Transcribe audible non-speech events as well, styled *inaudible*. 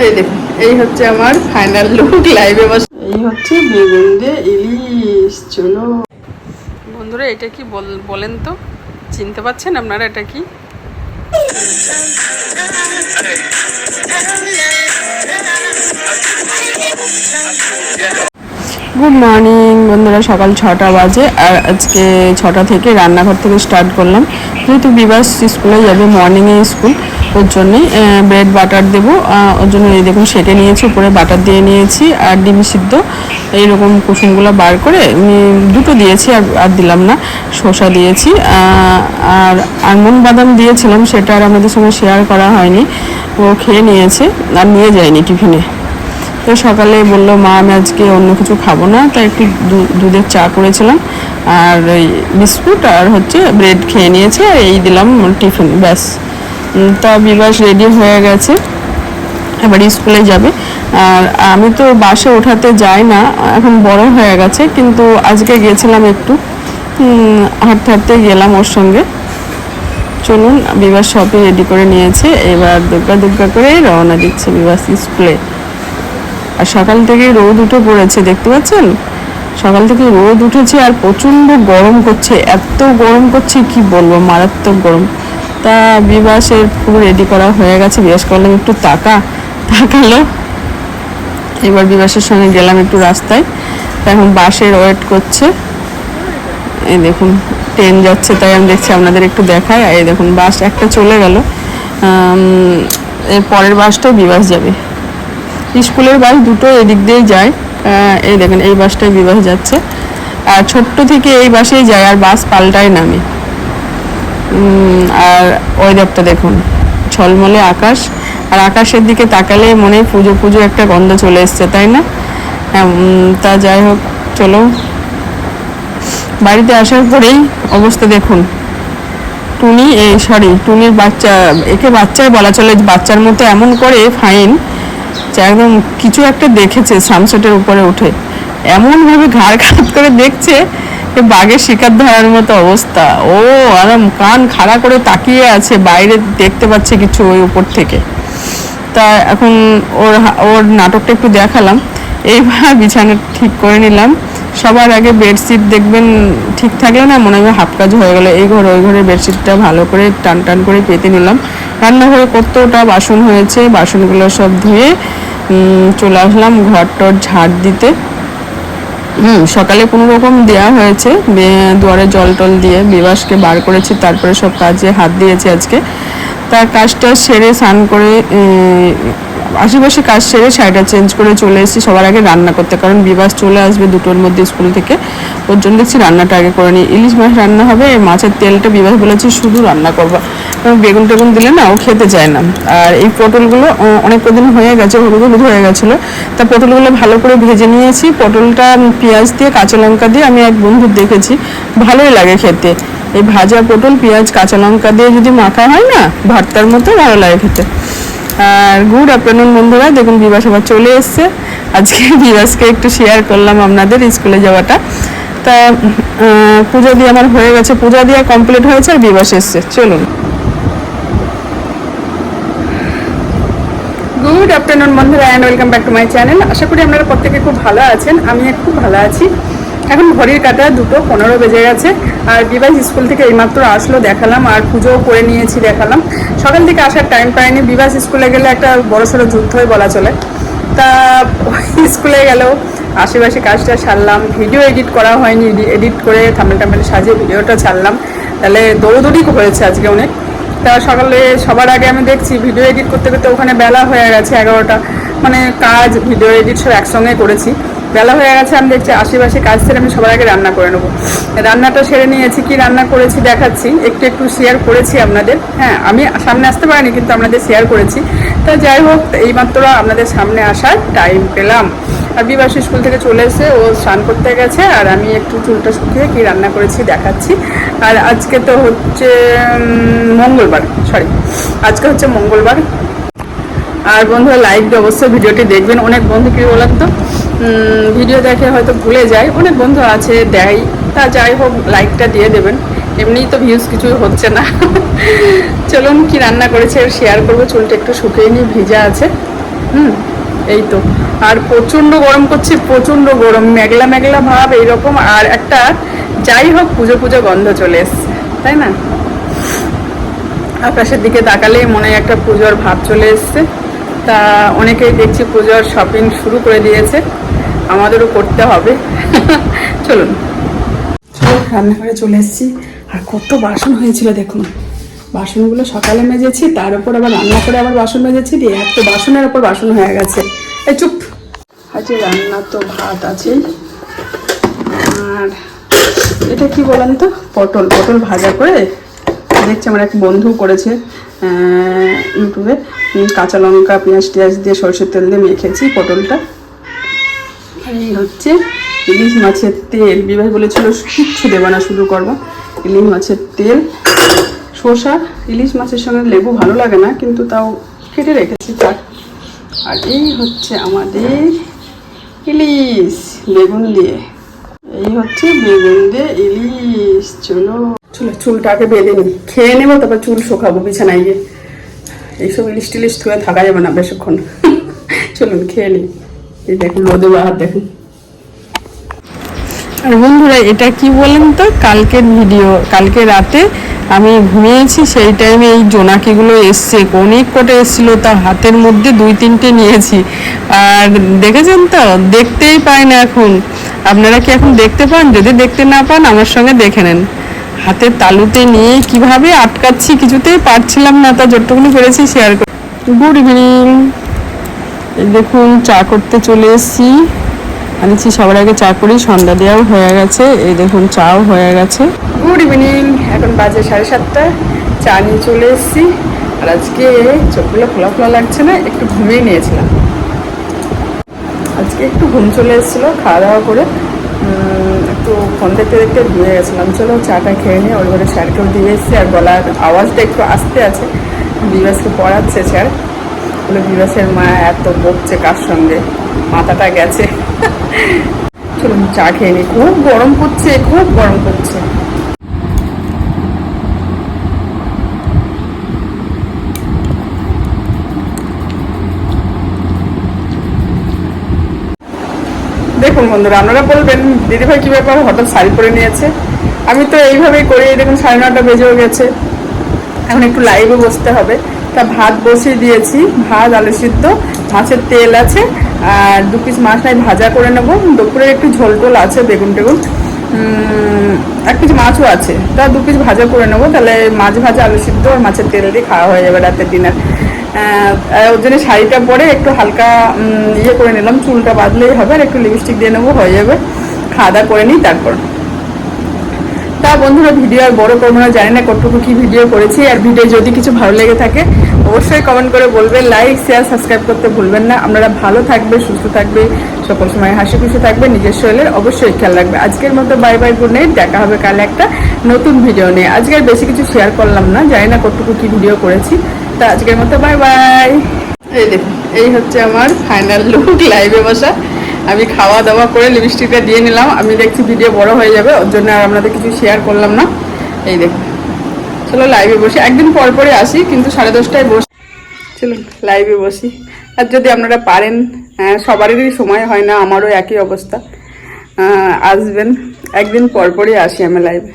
এই দেখুন এই হচ্ছে আমার ফাইনাল লুক লাইভে বসে। এই হচ্ছে বেগুন দিয়ে ইলিশ চলো। বন্ধুরা এটা কি বল- বলেন তো? চিনতে পারছেন আপনারা এটা কি? গুড মর্নিং বন্ধুরা সকাল ছটা বাজে। আর আজকে ছটা থেকে রান্নাঘর থেকে স্টার্ট করলাম। যেহেতু বিবাস স্কুলে যাবে মর্নিংয়ে স্কুল ওর জন্যে ব্রেড বাটার দেবো। ওর জন্য এই দেখুন, সেটে নিয়েছি, উপরে বাটার দিয়ে নিয়েছি আর ডিম সিদ্ধ। এইরকম কুসুমগুলো বার করে দুটো দিয়েছি আর আর দিলাম না, শসা দিয়েছি। আর আলমন্ড বাদাম দিয়েছিলাম, সেটা আর আমাদের সঙ্গে শেয়ার করা হয়নি। ও খেয়ে নিয়েছে, আর নিয়ে যায়নি টিফিনে। তো সকালে বলল, মা, আমি আজকে অন্য কিছু খাব না। তাই একটু দুধের চা করেছিলাম। আর ওই বিস্কুট আর হচ্ছে ব্রেড খেয়ে নিয়েছে এই দিলাম টিফিন, ব্যাস। তা বিবাস রেডি হয়ে গেছে। এবার স্কুলে যাবে। আর আমি তো বাসে ওঠাতে যাই না, এখন বড় হয়ে গেছে, কিন্তু আজকে গেছিলাম একটু। হাঁটতে হাঁটতে গেলাম ওর সঙ্গে। চলুন বিবাস সবই রেডি করে নিয়েছে। এবার দুর্গা দুর্গা করে রওনা দিচ্ছে বিবাস স্কুলে। আর সকাল থেকে রোদ উঠে পড়েছে, দেখতে পাচ্ছেন? সকাল থেকে রোদ উঠেছে আর প্রচণ্ড গরম করছে। এত গরম করছে, কি বলব? মারাত্মক গরম। তা বিবাসের পুরো রেডি করা হয়ে গেছে। বিবাস করলাম, একটু তাকা, তাকালো। এবার বিবাসের সঙ্গে গেলাম একটু রাস্তায়। তা এখন বাসের ওয়েট করছে। এই দেখুন ট্রেন যাচ্ছে, তাই আমি দেখছি আপনাদের একটু দেখায়। এই দেখুন, বাস একটা চলে গেল। এর পরের বাসটাও বিবাস যাবে। স্কুলের বাস দুটো এদিক দিয়েই যায়। এই দেখেন, এই বাসটাই বিবাস যাচ্ছে। আর ছোট্ট থেকে এই বাসেই যায়, আর বাস পাল্টায় নামে। আর ওয়েদারটা দেখুন ঝলমলে আকাশ আর আকাশের দিকে তাকালে মনে পুজো পুজো একটা গন্ধ চলে এসছে তাই না? হ্যাঁ, তা যাই হোক চলো। বাড়িতে আসার পরেই অবস্থা দেখুন। টুনি এই সরি টুনির বাচ্চা একে বাচ্চাই বলা চলে বাচ্চার মতো এমন করে ফাইন যে একদম কিছু একটা দেখেছে সানসেটের উপরে উঠে। এমনভাবে ঘাড় খাত করে দেখছে বাঘের শিকার ধরার মতো অবস্থা। ও আরাম, কান খাড়া করে তাকিয়ে আছে, বাইরে দেখতে পাচ্ছে কিছু ওই উপর থেকে। তা এখন ওর ওর নাটকটা একটু দেখালাম। এইবার *laughs* বিছানা ঠিক করে নিলাম। সবার আগে বেডশিট দেখবেন, ঠিক থাকলে না মনে হয় হাফ কাজ হয়ে গেলো। এই ঘর, ওই ঘরে বেডশিটটা ভালো করে টান টান করে পেতে নিলাম। রান্নাঘরে কতটা বাসন হয়েছে, বাসনগুলো সব ধুয়ে চলে আসলাম ঘর টর ঝাড় দিতে। হুম, সকালে কোনো রকম দেওয়া হয়েছে। দুয়ারে জল টল দিয়ে বিবাসকে বার করেছি, তারপরে সব কাজে হাত দিয়েছি আজকে। তার কাজটা সেরে স্নান করে আশেপাশে কাজ সেরে শাড়িটা চেঞ্জ করে চলে এসেছি। সবার আগে রান্না করতে, কারণ বিবাস চলে আসবে দুটোর মধ্যে স্কুল থেকে। ওর জন্য দেখছি রান্নাটা আগে করে নিই। ইলিশ মাছ রান্না হবে, মাছের তেলটা বিবাস বলেছি শুধু রান্না করব। বেগুন টেগুন দিলে না ও খেতে চায় না। আর এই পটলগুলো অনেক কদিন হয়ে গেছে হলুদ হয়ে গেছিল। তা পটলগুলো ভালো করে ভেজে নিয়েছি। পটলটা পেঁয়াজ দিয়ে, কাঁচা লঙ্কা দিয়ে আমি এক বন্ধুর দেখেছি। ভালোই লাগে খেতে। এই ভাজা পটল, পেঁয়াজ, কাঁচা লঙ্কা দিয়ে যদি মাখা হয় না, ভর্তার মতো ভালো লাগে খেতে। আর গুড আফটারনুন বন্ধুরা, দেখুন বিবাস আবার চলে এসছে। আজকে *laughs* বিবাসকে একটু শেয়ার করলাম আপনাদের স্কুলে যাওয়াটা। তা পূজা দিয়ে আমার হয়ে গেছে। পূজা দিয়ে কমপ্লিট হয়েছে আর বিবাস এসছে। চলুন। গুড আফটারনুন, বন্ধুরা and welcome back to my channel আশা করি আপনারা প্রত্যেকে খুব ভালো আছেন আমি খুব ভালো আছি। এখন ঘড়ির কাটা, দুটো পনেরো বেজে গেছে, আর বিবাহ স্কুল থেকে এইমাত্র আসলো, দেখালাম, আর পুজোও করে নিয়েছি, দেখালাম। সকাল থেকে আসার টাইম পাইনি বিবাহ স্কুলে গেলে একটা বড় সড়ো যুদ্ধই বলা চলে। তা স্কুলে গেলেও আশেপাশে কাজটা সারলাম ভিডিও এডিট করা হয়নি এডিট করে থামেল টামেল সাজিয়ে ভিডিওটা ছাড়লাম। তাহলে দৌড়দৌড়ি হয়েছে আজকে অনেক। তা সকালে সবার আগে আমি দেখছি ভিডিও এডিট করতে করতে ওখানে বেলা হয়ে গেছে এগারোটা। মানে কাজ ভিডিও এডিট সব একসঙ্গে করেছি। বেলা হয়ে গেছে, আমি দেখছি আশেপাশে কাজ সেরে আমি সবার আগে রান্না করে নেব। রান্নাটা সেরে নিয়েছি, কি রান্না করেছি দেখাচ্ছি। একটু একটু শেয়ার করেছি আপনাদের। হ্যাঁ আমি সামনে আসতে পারিনি, কিন্তু আপনাদের শেয়ার করেছি। তা যাই হোক, এইমাত্র আপনাদের সামনে আসার টাইম পেলাম। আর স্কুল থেকে চলে এসে ও স্নান করতে গেছে আর আমি একটু চুলটা শুকিয়ে কি রান্না করেছি দেখাচ্ছি। আর আজকে তো হচ্ছে মঙ্গলবার সরি আজকে হচ্ছে মঙ্গলবার। আর বন্ধুরা লাইক অবশ্যই ভিডিওটি দেখবেন। অনেক বন্ধু কি বলেন তো ভিডিও দেখে হয়তো ভুলে যায়। অনেক বন্ধু আছে, দেয়। তা যাই হোক লাইকটা দিয়ে দেবেন। এমনিই তো ভিউজ কিছুই হচ্ছে না। চলুন কি রান্না করেছে শেয়ার করব। চুলটা একটু শুকিয়ে নিয়ে ভিজা আছে। হুম। এই তো। আর প্রচণ্ড গরম করছে প্রচণ্ড গরম, মেঘলা মেঘলা ভাব এইরকম। আর একটা যাই হোক, পুজো পুজো গন্ধ চলে এসছে, তাই না? আকাশের দিকে তাকালেই মনে একটা পুজোর ভাব চলে এসছে। তা অনেকেই দেখছি পুজোর শপিং শুরু করে দিয়েছে, আমাদেরও করতে হবে। *laughs* চলুন। চলো, রান্নাঘরে চলে এসেছি। আর কত বাসন হয়েছিল, দেখুন। বাসনগুলো সকালে মেজেছি, তার উপর আবার রান্না করে আবার বাসন মেজেছি, দিয়ে এত বাসনের ওপর বাসন হয়ে গেছে। এই চুপ। আজকে রান্না তো ভাত আছে, আর এটা কি বলেন তো? পটল পটল ভাজা করে দেখছি আমার এক বন্ধু করেছে ইউটিউবে কাঁচা লঙ্কা, পেঁয়াজ টিয়াজ দিয়ে সরষের তেল দিয়ে মেখেছি পটলটা। আর এই হচ্ছে ইলিশ মাছের তেল, বিবাহ বলেছিল, কিচ্ছু দেবে না শুরু করব। ইলিশ মাছের তেল শসা ইলিশ মাছের সঙ্গে লেবু ভালো লাগে না কিন্তু তাও কেটে রেখেছি থাক। আর এই হচ্ছে আমাদের ইলিশ বেগুন দিয়ে। এই হচ্ছে বেগুন দিয়ে ইলিশ চলো। চলো চুলটাকে বেঁধে নিই। খেয়ে নেব তারপর চুল শুকাবো বিছানায় গিয়ে। এইসব ইলিশ টিলিশ ধুয়ে থাকা যাবে না বেশিক্ষণ। চলুন খেয়ে নিই। এই দেখুন রোদে বাহার দেখুন। আর বন্ধুরা এটা কি বলেন তো? কালকের ভিডিও কালকে রাতে আমি ঘুমিয়েছি, সেই টাইমে এই জোনাকিগুলো এসছে। অনেক কটা এসেছিল তা হাতের মধ্যে দুই, তিনটে নিয়েছি। আর দেখেছেন তো? দেখতেই পাই না এখন। আপনারা কি এখন দেখতে পান? যদি দেখতে না পান, আমার সঙ্গে দেখে নেন। হাতের তালুতে নিয়ে কীভাবে আটকাচ্ছি কিছুতেই পারছিলাম না, তা যতটুকুনি পেরেছি শেয়ার করি গুড ইভিনিং দেখুন, চা করতে চলে এসেছি। আনিছি, সবার আগে চা করি, সন্ধ্যা দেওয়াও হয়ে গেছে। এই দেখুন, চাও হয়ে গেছে। গুড ইভিনিং এখন বাজে সাড়ে সাতটা। চা নিয়ে চলে এসেছি। আর আজকে চোখগুলো খোলা খোলা লাগছে না, একটু ঘুমিয়ে নিয়েছিলাম। আজকে একটু ঘুম চলে এসেছিল, খাওয়া দাওয়া করে। একটু ফোন দেখতে দেখতে ঘুমিয়ে গেছিলাম। চলো চাটা খেয়ে নিয়ে ওর ঘরে স্যারকেও দিয়ে এসেছি। আর গলার আওয়াজটা একটু আসতে আছে। বিবাসকে পড়াচ্ছে স্যার। বলে বিবাসের মা এত বকছে কার সঙ্গে? মাথাটা গেছে। চলুন চা খেয়ে নিই। খুব গরম পড়ছে, খুব গরম পড়ছে। দেখুন বন্ধুরা, আপনারা বলবেন, দিদিভাই কি ব্যাপার? হঠাৎ শাড়ি পরে নিয়েছে। আমি তো এইভাবেই করি, দেখুন, সাড়ে নটা বেজেও গেছে। এখন একটু লাইভে বসতে হবে। তা ভাত বসিয়ে দিয়েছি, ভাত, আলু সিদ্ধ, মাছের তেল আছে, আর দু পিস মাছ নাই ভাজা করে নেব। দুপুরে একটু ঝোল টোল আছে, বেগুন টেগুন। এক পিস মাছও আছে। তা দু পিস ভাজা করে নেব, তাহলে মাছ ভাজা, আলু সিদ্ধ আর মাছের তেল দিয়ে খাওয়া হয়ে যাবে রাতের ডিনার ওর জন্য শাড়িটা পরে একটু হালকা ইয়ে করে নিলাম, চুলটা বাঁধলেই হবে আর একটু লিপস্টিক দিয়ে নেব, হয়ে যাবে। খাওয়া দাওয়া করে নিই তারপর। তা বন্ধুরা, ভিডিও আর বড় করব না, জানি না কতটুকু কি ভিডিও করেছি, আর ভিডিও যদি কিছু ভালো লেগে থাকে, অবশ্যই কমেন্ট করে বলবেন লাইক শেয়ার সাবস্ক্রাইব করতে ভুলবেন না। আপনারা ভালো থাকবে, সুস্থ থাকবে, সকল সময় হাসি খুশি থাকবে, নিজের শরীরের অবশ্যই খেয়াল রাখবে। আজকের মতো বাই বাই গুড নাইট দেখা হবে কাল একটা নতুন ভিডিও নিয়ে। আজকে বেশি কিছু শেয়ার করলাম না, জানি না কতটুকু কি ভিডিও করেছি। তা আজকের মতো বাই বাই এই দেখুন এই হচ্ছে আমার ফাইনাল লুক লাইভে বসা। আমি খাওয়া দাওয়া করে লিপস্টিকটা দিয়ে নিলাম। আমি দেখছি ভিডিও বড় হয়ে যাবে, ওর জন্য আর আপনাদের কিছু শেয়ার করলাম না। এই দেখুন। চলো লাইভে বসে। একদিন পর পরে আসি, কিন্তু সাড়ে দশটায় বসি। চলুন লাইভে বসি। আর যদি আপনারা পারেন সবারই সময় হয় না, আমারও একই অবস্থা। আসবেন। একদিন পর পরই আসি আমি লাইভে